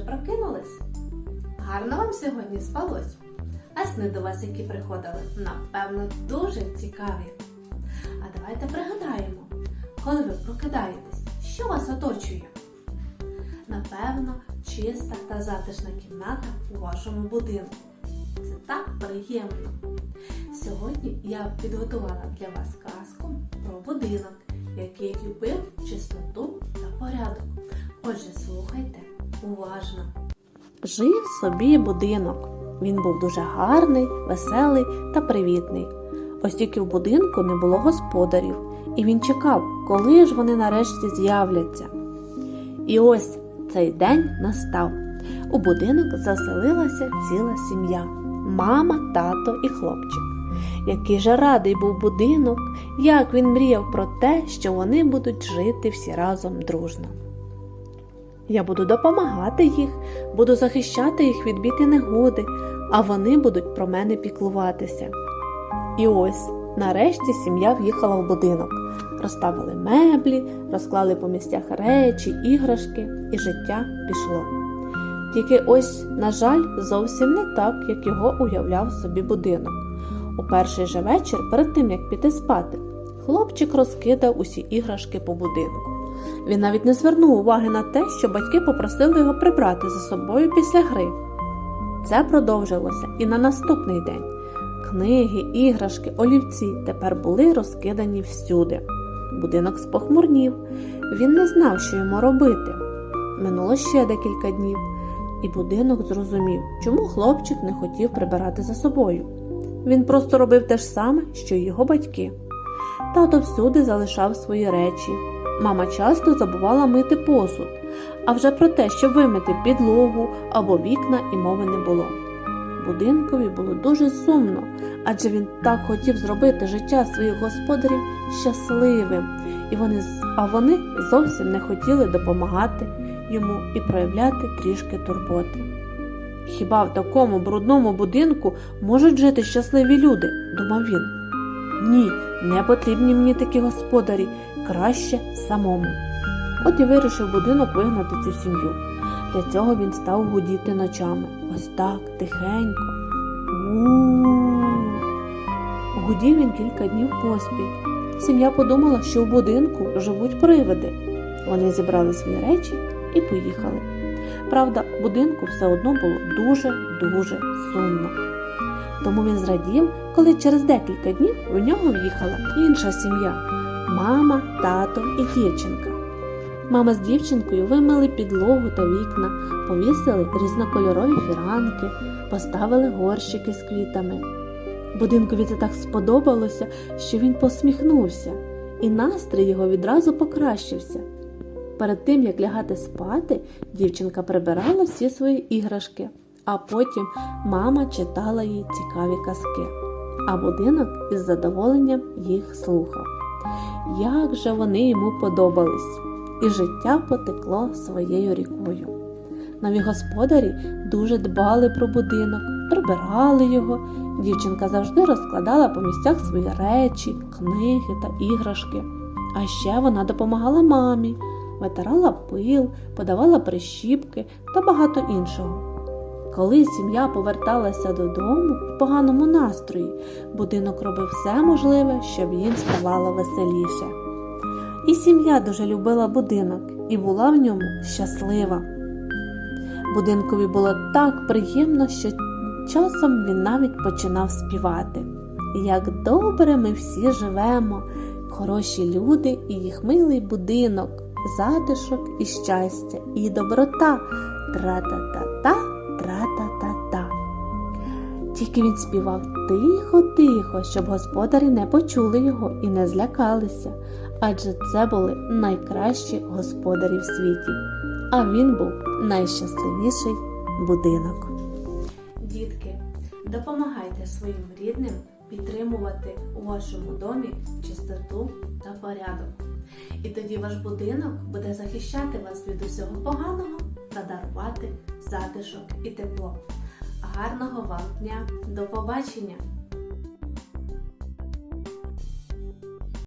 прокинулись? Гарно вам сьогодні спалось? А сни до вас, які приходили, напевно, дуже цікаві. А давайте пригадаємо, коли ви прокидаєтесь, що вас оточує? Напевно, чиста та затишна кімната у вашому будинку. Це так приємно. Сьогодні я підготувала для вас казку про будинок, який любив чистоту та порядок. Отже, слухайте уважно. Жив собі будинок. Він був дуже гарний, веселий та привітний. Ось тільки в будинку не було господарів, і він чекав, коли ж вони нарешті з'являться. І ось цей день настав. У будинок заселилася ціла сім'я мама, тато і хлопчик. Який же радий був будинок, як він мріяв про те, що вони будуть жити всі разом дружно. Я буду допомагати їх, буду захищати їх від біди негоди, а вони будуть про мене піклуватися. І ось, нарешті, сім'я в'їхала в будинок, розставили меблі, розклали по місцях речі, іграшки, і життя пішло. Тільки ось, на жаль, зовсім не так, як його уявляв собі будинок. У перший же вечір, перед тим як піти спати, хлопчик розкидав усі іграшки по будинку. Він навіть не звернув уваги на те, що батьки попросили його прибрати за собою після гри. Це продовжилося і на наступний день. Книги, іграшки, олівці тепер були розкидані всюди. Будинок спохмурнів. Він не знав, що йому робити. Минуло ще декілька днів, і будинок зрозумів, чому хлопчик не хотів прибирати за собою. Він просто робив те ж саме, що й його батьки. Тато всюди залишав свої речі. Мама часто забувала мити посуд, а вже про те, щоб вимити підлогу або вікна, і мови не було. Будинкові було дуже сумно, адже він так хотів зробити життя своїх господарів щасливим, і вони, а вони зовсім не хотіли допомагати йому і проявляти трішки турботи. Хіба в такому брудному будинку можуть жити щасливі люди? думав він. Ні, не потрібні мені такі господарі, краще самому. От і вирішив будинок вигнати цю сім'ю. Для цього він став гудіти ночами. Ось так, тихенько. У-у-у. Гудів він кілька днів поспіль. Сім'я подумала, що в будинку живуть привиди. Вони зібрали свої речі і поїхали. Правда, будинку все одно було дуже-дуже сумно. Тому він зрадів, коли через декілька днів в нього в'їхала інша сім'я мама, тато і дівчинка. Мама з дівчинкою вимили підлогу та вікна, повісили різнокольорові фіранки, поставили горщики з квітами. Будинкові це так сподобалося, що він посміхнувся, і настрій його відразу покращився. Перед тим, як лягати спати, дівчинка прибирала всі свої іграшки, а потім мама читала їй цікаві казки, а будинок із задоволенням їх слухав. Як же вони йому подобались, і життя потекло своєю рікою. Нові господарі дуже дбали про будинок, прибирали його. Дівчинка завжди розкладала по місцях свої речі, книги та іграшки. А ще вона допомагала мамі, витирала пил, подавала прищіпки та багато іншого. Коли сім'я поверталася додому в поганому настрої, будинок робив все можливе, щоб їм ставало веселіше. І сім'я дуже любила будинок і була в ньому щаслива. Будинкові було так приємно, що часом він навіть починав співати. Як добре ми всі живемо, хороші люди і їх милий будинок, затишок і щастя, і доброта. Тра-та-та-та, тра-та-та-та. Тільки він співав тихо-тихо, щоб господарі не почули його і не злякалися, адже це були найкращі господарі в світі, а він був найщасливіший будинок. Дітки, допомагайте своїм рідним підтримувати у вашому домі чистоту та порядок. І тоді ваш будинок буде захищати вас від усього поганого та дарувати затишок і тепло. Гарного вам дня! До побачення!